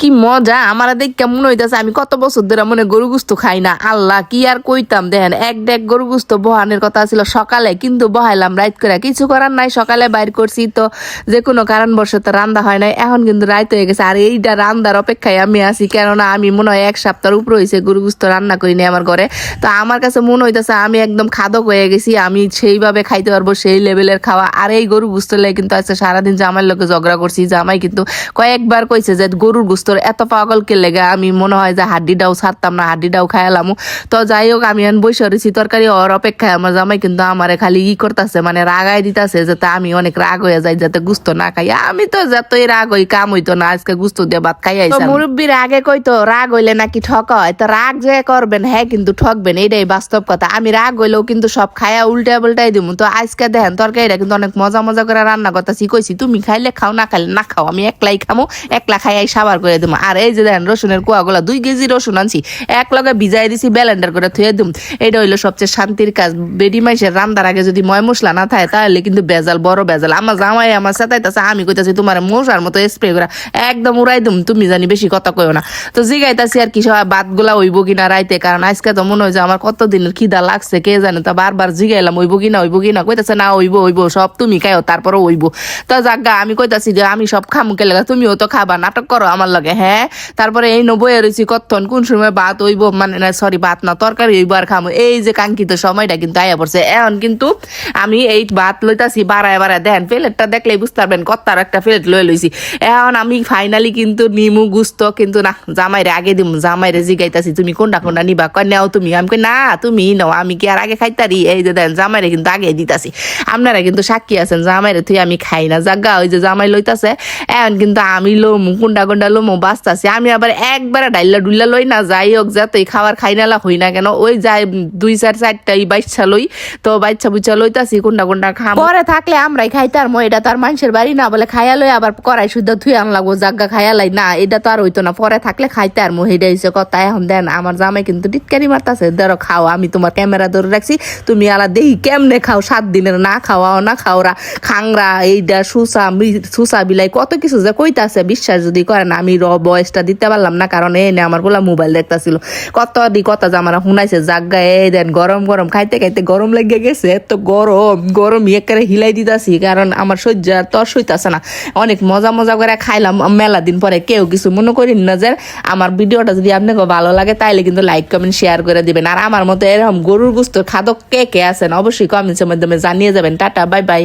কি মজা। আমার দেখ কেমন হইতাছে। আমি কত বছর ধরে মনে গরু গুস্ত খাই না। আল্লাহ, কি আর কইতাম? দেখেন, এক ডেক গরু গুস্ত বহানের কথা ছিল সকালে, কিন্তু বহাইলাম রাইত করে। কিছু করার নাই, সকালে বাইর করছি তো যে কোনো কারণবশত রান্দা হয় নাই। এখন কিন্তু রাইত হয়ে গেছে। আর এইটা রান্দার অপেক্ষায় আমি আছি, কেননা আমি মনে হয় এক সপ্তাহের উপর হয়েছে গরু গুস্ত রান্না করিনি আমার ঘরে। তো আমার কাছে মনে হইতাছে, আমি একদম খাদক হয়ে গেছি, আমি সেইভাবে খাইতে পারব সেই লেভেলের খাওয়া। আর এই গরু গুস্ত লেগে কিন্তু আজকে সারাদিন জামাইয়ের লোকে ঝগড়া করছি। জামাই কিন্তু কয়েকবার কইছে যে গরুর গুস্তর এত পাগল কে লেগে আমি মনে হয় যে হাড্ডিটাও ছাড়তাম না হাড্ডিটাও খাইলাম তো যাই হোক আমি এখন বসে রয়েছি তরকারি ওর অপেক্ষায় আমার জামাই কিন্তু আমারে খালি ই করতেছে মানে রাগাই দিতেছে যাতে আমি অনেক রাগ হয়ে যাই যাতে গুস্ত না খাই। আমি তো যতই রাগ হই কাম হইতো না আজকে গুস্ত দিয়ে ভাত খাই আইছি মুরব্বীর আগে কইতো রাগ হইলে নাকি ঠক হয়? তো রাগ যে করবেন হ্যাঁ কিন্তু ঠকবেন এটাই বাস্তব কথা। আমি রাগ হইলেও কিন্তু সব খায়া উল্টা পাল্টাই দিব তো আজকে দেখেন তরকারিটা কিন্তু অনেক মজা মজা করে রান্না করতেছি কইছি তুমি খাইলে খাও না খাইলে না খাও আমি একলাই খামো একলা খাইয়াই সাবার করে দিম। আর এই যে দেখেন, রসুনের কুয়াগুলা, দুই কেজি রসুন আনছি এক লগে ভিজাই দিছি ব্যালেন্ডার করে থুয়ে দিম। এটা হইল সবচেয়ে শান্তির কাজ। বেডি মাইসের রান্দার আগে যদি ময় মশলা না থাকে, তাহলে কিন্তু বেজাল বড় বেজাল আমার জামাই আমার সাথে আমি কইতাছি, তোমার মশার মতো স্প্রে করা একদম উড়াই দিম, তুমি জানি বেশি কথা কইও না। তো জিগাইতাছি আর কি, সব বাতগুলা হইব কিনা রাইতে, কারণ আজকে তো মনে হয় যে আমার কত দিনের খিদা লাগছে, কে জানে, তো বারবার জিগাইলাম হইব কিনা হইব কিনা? কইতাছে, না হইব হইব সব তুমি খাইও তারপরে হইব তো জাগা আমি কইতাছি যে, আমি সব খামু কে লাগা তুমিও তো খাবা নাটক করো আমার লগে হ্যাঁ? তারপরে এই নবই রয়েছি কতক্ষণ কোন সময় ভাত হইব? মানে না সরি ভাত না, তরকারি হইব আর খামু। এই যে কাঙ্ক্ষিত সময়টা কিন্তু আয়া পড়ছে। এখন কিন্তু আমি এই ভাত লইতাছি, বাড়ায় বাড়ায়। দেখেন, প্লেটটা দেখলেই বুঝতে পারবেন, কত্তার একটা প্লেট লয়ে লইছি। এখন আমি ফাইনালি কিন্তু নিমু, গুস্ত কিন্তু না, জামাইরে আগে দিম, জামাইরে জিগাইতাছি, তুমি কোনটা কোনটা নিবা? কয়, নেও তুমি। আমি কই, না, তুমি নাও, আমি কি আর আগে খাইতারি? এই যে দেন জামাইরে কিন্তু আগে দিতাছি। আপনারা কিন্তু সাক্ষী আছেন, জামাইরে তুই আমি খাই না। জাগা, ওই যে জামাই লইতাছে, এখন কিন্তু আমি লোমু। কুন্ডা কুন্ডা লোমু বাঁচতাছি। আমি আবার একবারে ডাইলা ডুল্লা লই না, যাই হোক, যা যতই খাবার খাই নালা হই না কেন, ওই যাই দুই চার চারটা এই বাচ্চা লই, তো বাচ্চা বুচ্চা লইতাছি, কুন্ডা কুন্ডা খাম। পরে থাকলে আমরাই খাইতার মো এটা তো আর মানুষের বাড়ি না বলে খাইয়া লই আবার করাই শুদ্ধ থুই আন লাগবো জাগা খাইয়া লাই। না, এটা তো আর হইতো না, পরে থাকলে খাইতে আর মো হেডা হইছে কথা, এখন দেন, আমার জামাই কিন্তু টিটকারি মারতাছে, ধরো খাও, আমি তোমার ক্যামেরা ধরে রাখছি, তুমি আলা দেহি কেমনে খাও, সাত দিনের না খাওয়াও, না খাওরা খাংরা এইটা সুসা সুসা বিলাই, কত কিছু যে কইতাছে, বিশ্বাস যদি করেন আমি র বয়সটা দিতে পারলাম না, কারণ এনে আমার বলা মোবাইল দেখতাছিল। কত দি কত যে আমার শুনাইছে জাগা এই দেন, গরম গরম। খাইতে খাইতে গরম লেগে গেছে, এত গরম গরম একেবারে হিলাই দিতাছি, কারণ আমার সহ্য আর তর সইতাছে না। অনেক মজা মজা করে খাইলাম, মেলা দিন পরে কেউ কিছু মনে করেন না যে, আমার ভিডিওটা যদি আপনাকে ভালো লাগে, তাইলে কিন্তু লাইক কমেন্ট শেয়ার করে দিবেন। আর আমার মতো এরকম গরুর গুস্ত খাদক কে কে আছেন, অবশ্যই কমেন্টসের মাধ্যমে জানিয়ে যাবেন। Tata, bye bye.